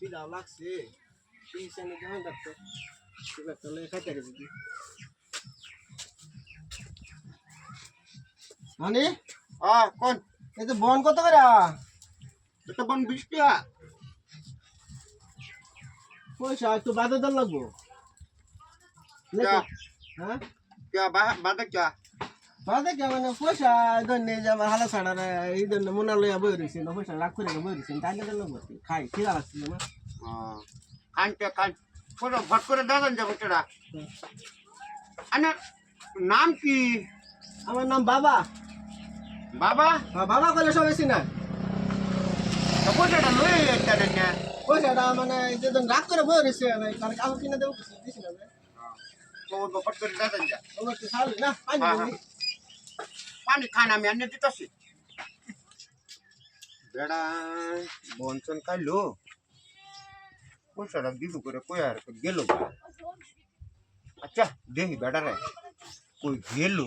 খিদাও লাগছে। সেই কেমন ডাক্তার খুব একটা লেগে খাইতে গেছি কি? মানে? হ্যাঁ কোন? এই তো বন কত করে? এটা বন বিশ টাকা। পয়সা একটু বাদে দেন লাগবো। হ্যাঁ? বাদে চা বাদে কে মানে পয়সা ধন্য যে আমার হালা ছাড়া এই জন্য মনে লইয়া বই রয়েছে না পয়সা রাগ করে বই রয়েছে তাই না দেন লাগবো খাই খিদা লাগছিল না। খানতে খান কোনো ভট করে দাদান যাব সেটা আনার নাম কি? আমার নাম বাবা। বাবা? হ্যাঁ, বাবা কইলে সবাই চিনা পয়সাটা লয়ে একটা পয়সাটা মানে যেদিন রাগ করে বই রয়েছে কারণ কাউকে কিনে দেবো দিছি না তো ভট করে দাদান যা। না পানি খান আমি আনিয়ে দিতেছি বেড়া বনসন খাইলো পয়সাটা দিব করে কই আর গেল আচ্ছা দেখি বেড়া রে কই গেল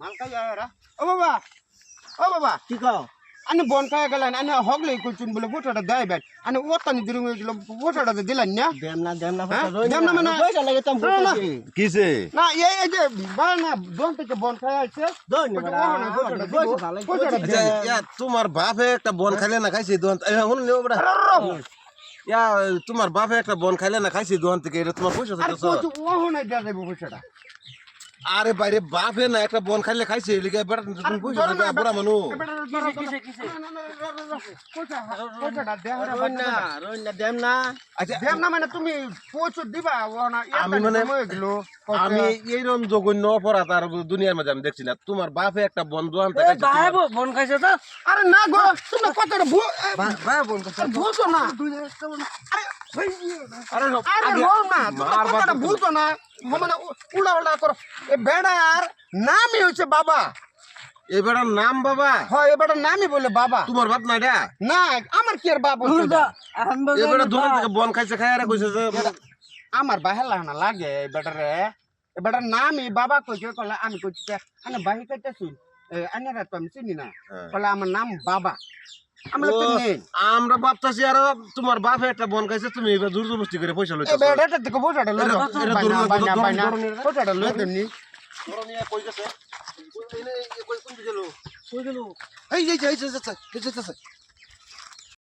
মাল আয়রা ও বাবা ও বাবা কি কও আনে বন খাই গেলেন আনে হগলে কইছুন বলে বোটাটা দেয় বেন আনে ওতানি দিরু গেছিল বোটাটা দিলেন না দেম না দেম না দেম না মানে- পয়সা লাগে তো। কিসে না এই এই যে বা না দন থেকে বন খাই আছে দই নি বড়া দিব। আচ্ছা, ইয়া তোমার বাপে একটা বন খাইলে না খাইছে দোকান এ, শুনুন নে, বেটা। ইয়া তোমার বাপে একটা বন খাইলে না খাইছে দোকান থেকে এটা তোমার পয়সা কইছু ওহো না দেয়া যাবে পয়সাটা আরে বাইরে বাপে না একটা বন খাইলে খাইছে এলিকে বেটা তুমি পয়সা না, বুড়া মানুষ। কিসে কিসে? না না না পয়সা পয়সাটা দেয়া হরা রই না রই না। দেম না। আচ্ছা দেম না মানে তুমি প্রচুর দিবা ও না আমি মানে- আমি এইরকম জঘন্য অপরাধ আর দুনিয়ার মধ্যে আমি দেখছি না। তোমার বাপে একটা বন দোকান থেকে খাইছে, তোমার- বন খাইছে তো? আরে না গো তুমি কতটা ভুল ভাই বন খাইছে না। আরে আরে আগে- না তুমি কথাটা বাপ- না? মানে উল্টা উল্টা করো। এ বেড়ার নামই হচ্ছে বাবা। নাম বাবা। হয় এ বেড়ার নামই বলে বাবা। তোমার বাপ না এটা? না আমার কি আর বাপ দোকান থেকে বন খাইছে খাই আর কইছে আমার বাহেলা না লাগে এই বেটারে এ বেটার নামই বাবা কইছে কলে আমি কইছি আনে বাহি কইতেছি আনেরা তো আমি চিনি না হ্যাঁ। কলে আমার নাম বাবা আমরা তো নেই আমরা ভাবতাছি আর তোমার বাপে একটা বন খাইছে তুমি এবার জোর জবরদস্তি করে পয়সা লইছো বেটাটা কই এই এই এই এই এই এই